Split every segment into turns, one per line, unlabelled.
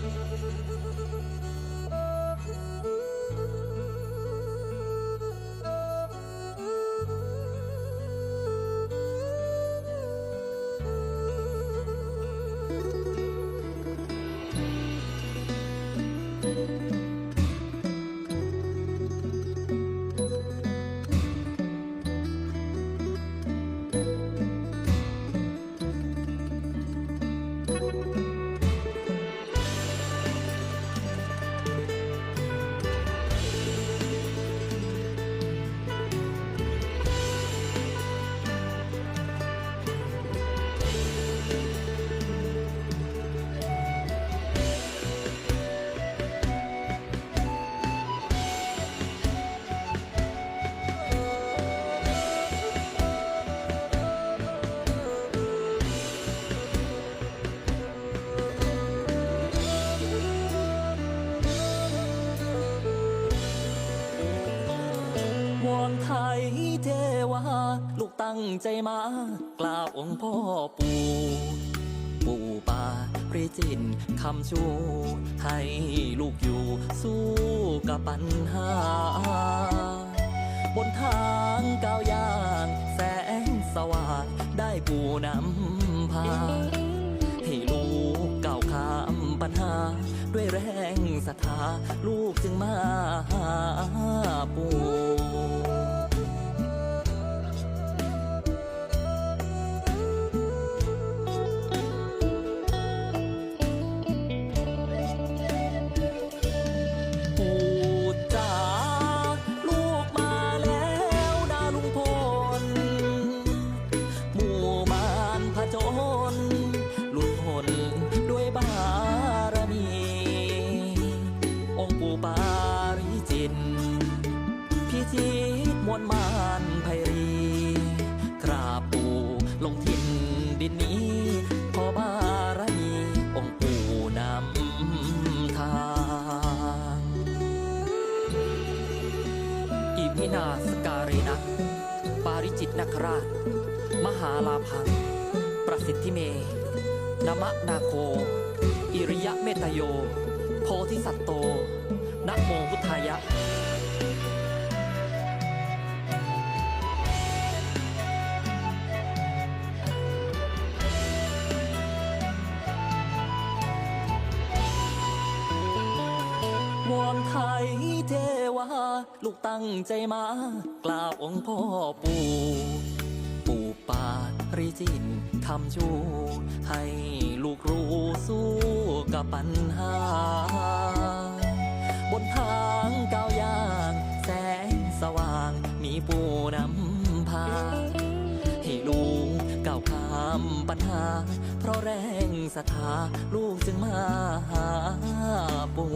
ว เทวา ลูกตั้งใจมากราบองค์พ่อปู่ปู่ป่าปริจินคำชูให้ลูกอยู่สู้กับปัญหา บนทางก้าวย่าง แสงสว่างได้ปู่นำพา ให้ลูกก้าวข้ามปัญหา ด้วยแรงศรัทธาลูกจึงมาหาปู่ พิจิตมวลมานไพรี กราบปู่ลงทินดินนี้พอบารมีองค์ปู่นำทาง อิมินาสการีนะปาริจิตนคราช มหาลาพัง ประสิทธิเมนมะนาโค อิริยะเมตโย โพธิสัตโตนะโมพุทธายะ วา ลูกตั้งใจมากราบองค์พ่อปู่ปู่ป่าริจินคำชูให้ลูกรู้สู้กับปัญหา บนทางก้าวย่าง แสงสว่างมีปู่นำพา ให้ลูกก้าวข้ามปัญหา เพราะแรงศรัทธาลูกจึงมาหาปู่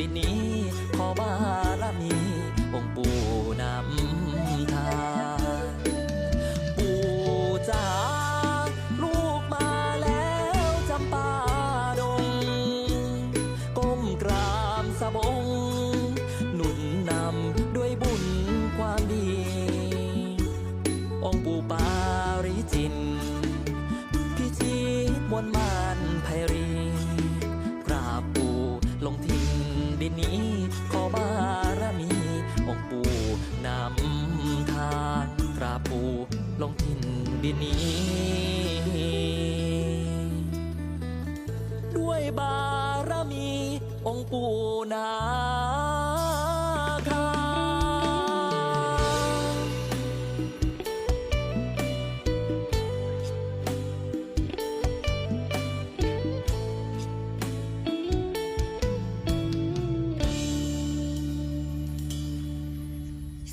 ดินนี้ ขอบารมีองค์ปู่นำทาง บารมีองค์ปู่นำทางตราปู่ลงทินดินนี้ ด้วยบารมีองค์ปู่นา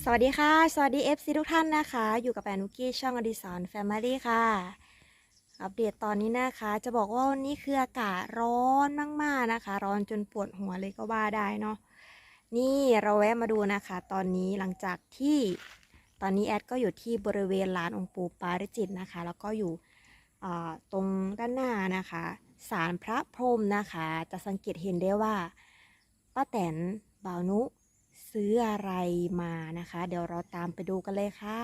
สวัสดีค่ะ สวัสดี FC ทุกท่านนะคะ อยู่กับแอนนุกี้ช่องอดิสรแฟมิลี่ค่ะ อัปเดตตอนนี้นะคะ จะบอกว่าวันนี้คืออากาศร้อนมากๆนะคะ ร้อนจนปวดหัวเลยก็ว่าได้เนาะ นี่เราแวะมาดูนะคะ ตอนนี้หลังจากที่ตอนนี้แอดก็อยู่ที่บริเวณลานองค์ปู่ปาริจิตนะคะ แล้วก็อยู่ตรงด้านหน้านะคะศาลพระพรหมนะคะ จะสังเกตเห็นได้ว่าป้าแตนบ่าวนุ ซื้ออะไรมานะคะ เดี๋ยวเราตามไปดูกันเลยค่ะ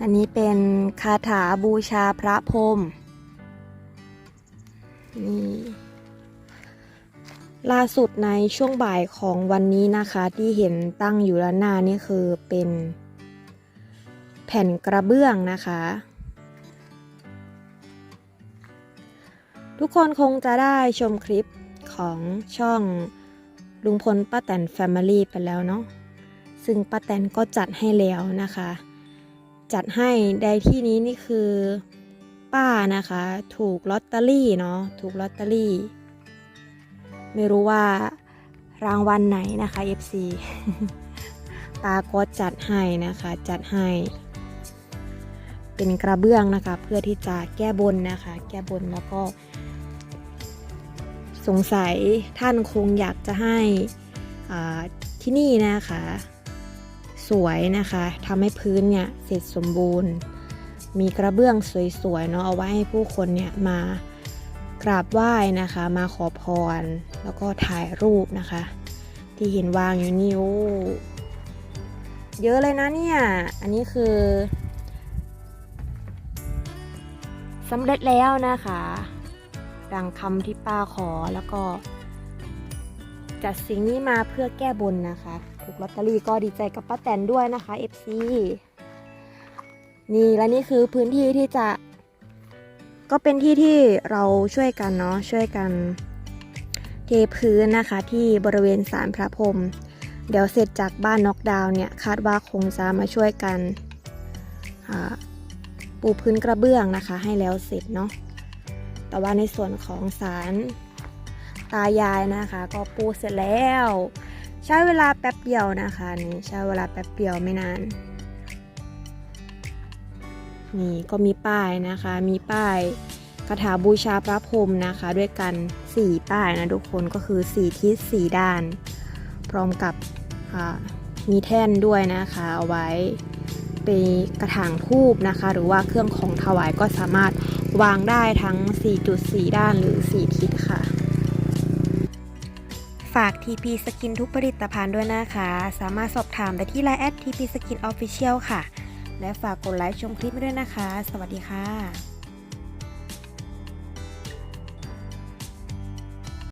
อันนี้เป็นคาถาบูชาพระพรหมนี่ ล่าสุดในช่วงบ่ายของวันนี้นะคะ ที่เห็นตั้งอยู่ด้านหน้านี่คือเป็น แผ่นกระเบื้องนะคะ ทุกคนคงจะได้ชมคลิปของช่องลุงพลป้าแตนแฟมิลี่ไปแล้วเนาะซึ่งป้าแตนก็จัดให้แล้วนะคะ จัดให้ในที่นี้นี่คือป้านะคะ ถูกลอตเตอรี่เนาะถูกลอตเตอรี่ ไม่รู้ว่ารางวัลไหนนะคะ FC ตาก็จัดให้นะคะ จัดให้ เป็นกระเบื้องนะคะ เพื่อที่จะแก้บนนะคะ แก้บนแล้วก็ สงสัยท่านคงอยากจะให้ที่นี่นะคะ สวยนะคะทำให้พื้นเนี่ยเสร็จสมบูรณ์ มีกระเบื้องสวยๆเนาะเอาไว้ให้ผู้คนเนี่ยมา กราบไหว้นะคะ มาขอพร แล้วก็ถ่ายรูปนะคะ ที่เห็นวางอยู่นี่โอ้เยอะเลยนะเนี่ย อันนี้คือสำเร็จแล้วนะคะ ดังคำที่ป้าขอแล้วก็ จัดสิ่งนี้มาเพื่อแก้บนนะคะถูกลอตเตอรี่ก็ดีใจกับป้าแตนด้วยนะคะ FC นี่และนี่คือพื้นที่ที่จะ ก็เป็นที่ที่เราช่วยกันเนาะช่วยกันเทพื้นนะคะที่บริเวณศาลพระพรหมเดี๋ยวเสร็จจากบ้านน็อกดาวน์เนี่ยคาดว่าคงจะมาช่วยกันปูพื้นกระเบื้องนะคะ ให้แล้วเสร็จเนาะแต่ว่าในส่วนของศาลตายายนะคะ ก็ปูเสร็จแล้ว ใช้เวลาแป๊บเดียวนะคะนี่ใช้เวลาแป๊บเดียวไม่นาน นี่ก็มีป้ายนะคะ มีป้ายคาถาบูชาพระพรหมนะคะ ด้วยกัน 4 ป้ายนะทุกคนก็คือ4ทิศ4ด้าน พร้อมกับมีแท่นด้วยนะคะเอาไว้เป็นกระถางทูบนะคะ หรือว่าเครื่องของถวายก็สามารถวางได้ทั้ง 4.4 ด้านหรือ 4 ทิศค่ะ ฝาก TP Skin ทุกผลิตภัณฑ์ด้วยนะคะ สามารถสอบถามได้ที่ Line แอด TP Skin Official ค่ะ และฝากกดไลค์ชมคลิปด้วยนะคะ สวัสดีค่ะ